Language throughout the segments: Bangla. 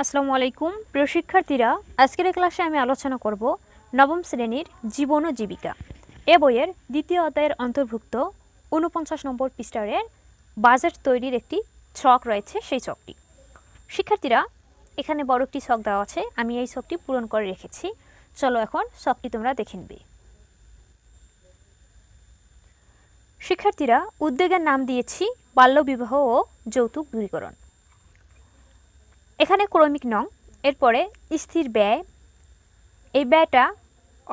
আসসালামু আলাইকুম। প্রিয় শিক্ষার্থীরা, আজকের ক্লাসে আমি আলোচনা করব নবম শ্রেণির জীবন ও জীবিকা। এ বইয়ের দ্বিতীয় অধ্যায়ের অন্তর্ভুক্ত উনপঞ্চাশ নম্বর পৃষ্ঠারের বাজেট তৈরির একটি ছক রয়েছে সেই ছকটি। শিক্ষার্থীরা, এখানে বড় একটি ছক দেওয়া আছে, আমি এই ছকটি পূরণ করে রেখেছি। চলো এখন ছকটি তোমরা দেখে নিবে। শিক্ষার্থীরা উদ্যোগের নাম দিয়েছি বাল্যবিবাহ ও যৌতুক দূরীকরণ। এখানে ক্রমিক নং, এরপরে স্থির ব্যয়। এই ব্যয়টা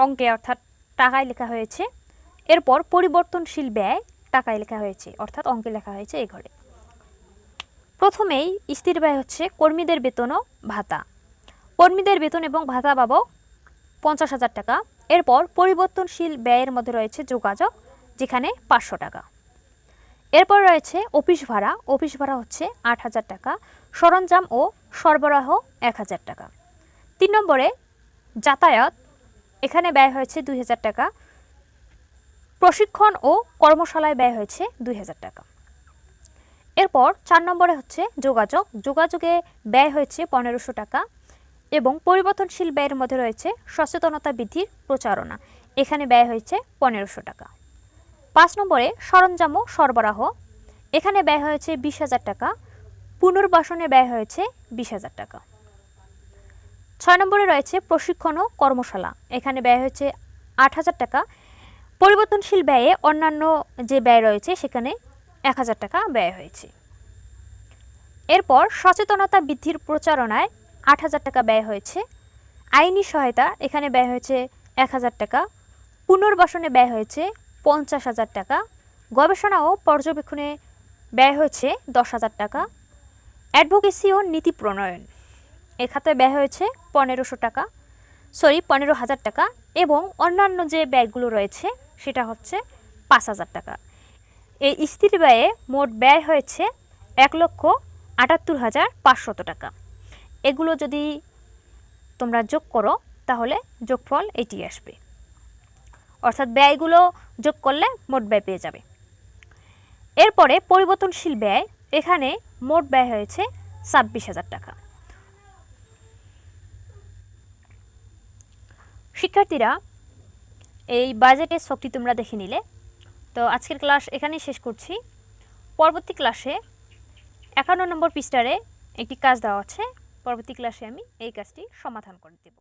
অঙ্কে অর্থাৎ টাকায় লেখা হয়েছে। এরপর পরিবর্তনশীল ব্যয় টাকায় লেখা হয়েছে, অর্থাৎ অঙ্কে লেখা হয়েছে এই ঘরে। প্রথমেই স্থির ব্যয় হচ্ছে কর্মীদের বেতন ও ভাতা। কর্মীদের বেতন এবং ভাতা পাবো পঞ্চাশ হাজার টাকা। এরপর পরিবর্তনশীল ব্যয়ের মধ্যে রয়েছে যোগাযোগ, যেখানে পাঁচশো টাকা। এরপর রয়েছে অফিস ভাড়া। অফিস ভাড়া হচ্ছে আট হাজার টাকা, সরঞ্জাম ও সরবরাহ এক হাজার টাকা। তিন নম্বরে যাতায়াত, এখানে ব্যয় হয়েছে দুই হাজার টাকা। প্রশিক্ষণ ও কর্মশালায় ব্যয় হয়েছে দুই হাজার টাকা। এরপর চার নম্বরে হচ্ছে যোগাযোগ। যোগাযোগে ব্যয় হয়েছে পনেরোশো টাকা এবং পরিবর্তনশীল ব্যয়ের মধ্যে রয়েছে সচেতনতা বৃদ্ধির প্রচারণা। এখানে ব্যয় হয়েছে পনেরোশো টাকা। পাঁচ নম্বরে সরঞ্জাম ও সরবরাহ। এখানে ব্যয় হয়েছে বিশ হাজার টাকা। পুনর্বাসনে ব্যয় হয়েছে বিশ হাজার টাকা। ছয় নম্বরে রয়েছে প্রশিক্ষণ ও কর্মশালা। এখানে ব্যয় হয়েছে আট হাজার টাকা। পরিবর্তনশীল ব্যয়ে অন্যান্য যে ব্যয় রয়েছে, সেখানে এক হাজার টাকা ব্যয় হয়েছে। এরপর সচেতনতা বৃদ্ধির প্রচারণায় আট হাজার টাকা ব্যয় হয়েছে। আইনি সহায়তা, এখানে ব্যয় হয়েছে এক হাজার টাকা। পুনর্বাসনে ব্যয় হয়েছে পঞ্চাশ হাজার টাকা। গবেষণা ও পর্যবেক্ষণে ব্যয় হয়েছে দশ হাজার টাকা। অ্যাডভোকেসি ও নীতি প্রণয়ন। এ খাতে ব্যয় হয়েছে পনেরোশো টাকা। সরি, পনেরো হাজার টাকা এবং অন্যান্য যে ব্যয়গুলো রয়েছে সেটা হচ্ছে পাঁচ হাজার টাকা। এই স্থির ব্যয়ে মোট ব্যয় হয়েছে এক লক্ষ আটাত্তর হাজার পাঁচশত টাকা। এগুলো যদি তোমরা যোগ করো, তাহলে যোগফল এটি আসবে। অর্থাৎ ব্যয়গুলো যোগ করলে মোট ব্যয় পেয়ে যাবে। এরপরে পরিবর্তনশীল ব্যয়, এখানে মোট ব্যয় হয়েছে ছাব্বিশ হাজার টাকা। শিক্ষার্থীরা, এই বাজেটের শক্তি তোমরা দেখে নিলে। তো আজকের ক্লাস এখানেই শেষ করছি। পরবর্তী ক্লাসে একান্ন নম্বর পৃষ্ঠারে একটি কাজ দেওয়া আছে। পরবর্তী ক্লাসে আমি এই কাজটি সমাধান করে দেব।